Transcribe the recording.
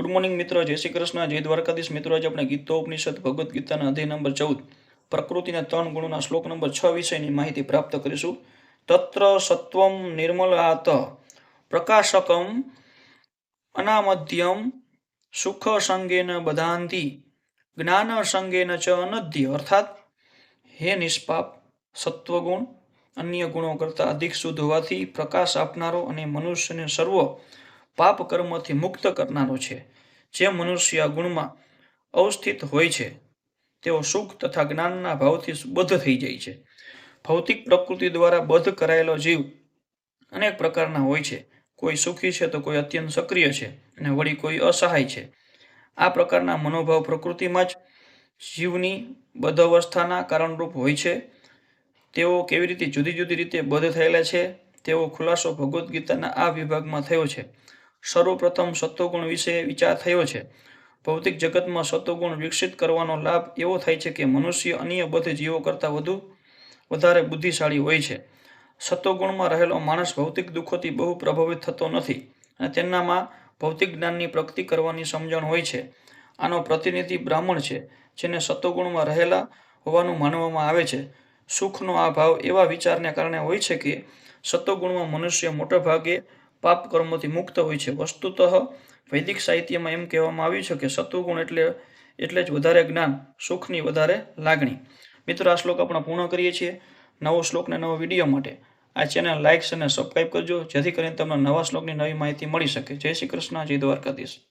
Good morning મિત્રો, જય શ્રી કૃષ્ણ, જય દ્વારકાધીશ મિત્રો. આજે આપણે ગીતો, ઉપનિષદ, ભગવદ્ ગીતાના અધ્યાય નંબર ચૌદ, પ્રકૃતિના ત્રણ ગુણોના શ્લોક નંબર છ વિષયની માહિતી પ્રાપ્ત કરીશું. તત્ર સત્વમ નિર્મલાત પ્રકાશકમ અનામધ્યમ સુખ સંગેન બધાંતિ જ્ઞાન સંગેન ચ અનધ્ય. અર્થાત, હે નિષ્પાપ, સત્વગુણ, અન્ય ગુણો કરતાં અધિક શુદ્ધ હોવાથી પ્રકાશ આપનારો અને મનુષ્યને સર્વ પાપ કર્મથી મુક્ત કરનારો છે, જે મનુષ્ય ગુણમાં અવસ્થિત હોય છે. તેઓ સુખ તથા જ્ઞાનના ભાવથી બદ્ધ થઈ જાય છે. ભૌતિક પ્રકૃતિ દ્વારા બદ્ધ કરાયેલો જીવ અનેક પ્રકારના હોય છે. કોઈ સુખી છે તો કોઈ અત્યંત સક્રિય છે અને વળી કોઈ અસહાય છે. આ પ્રકારના મનોભાવ પ્રકૃતિમાં જ જીવની બદ્ધ અવસ્થાના કારણરૂપ હોય છે. તેઓ કેવી રીતે જુદી જુદી રીતે બદ્ધ થયેલા છે? તેવો ખુલાસો ભગવદ્ ગીતાના આ વિભાગમાં થયો છે. સર્વપ્રથમ સત્વગુણ વિશે વિચાર થયો છે. ભૌતિક જગતમાં સત્વગુણ વિકસિત કરવાનો લાભ એવો થાય છે કે મનુષ્ય અન્ય બધ જીવો કરતાં વધુ, વધારે બુદ્ધિશાળી હોય છે. સત્વગુણમાં રહેલો માણસ ભૌતિક દુઃખોથી બહુ પ્રભાવિત થતો નથી અને તેનામાં ભૌતિક જ્ઞાનની પ્રગતિ કરવાની સમજણ હોય છે. આનો પ્રતિનિધિ બ્રાહ્મણ છે, જેને સત્વગુણમાં રહેલા હોવાનું માનવામાં આવે છે. સુખનો આ ભાવ એવા વિચારને કારણે હોય છે કે સત્વગુણમાં મનુષ્ય મોટા ભાગે પાપ કર્મોથી મુક્ત હોય છે. વસ્તુતઃ વૈદિક સાહિત્યમાં એમ કહેવામાં આવ્યું છે કે સત્વગુણ એટલે એટલે જ વધારે જ્ઞાન, સુખની વધારે લાગણી. મિત્રો, આ શ્લોક આપણે પૂર્ણ કરીએ છીએ નવો શ્લોક ને નવો વીડિયો માટે. આ ચેનલ લાઇક્સ અને સબસ્ક્રાઈબ કરજો, જેથી કરીને તમને નવા શ્લોકની નવી માહિતી મળી શકે. જય શ્રી કૃષ્ણ, જય દ્વારકાધીશ.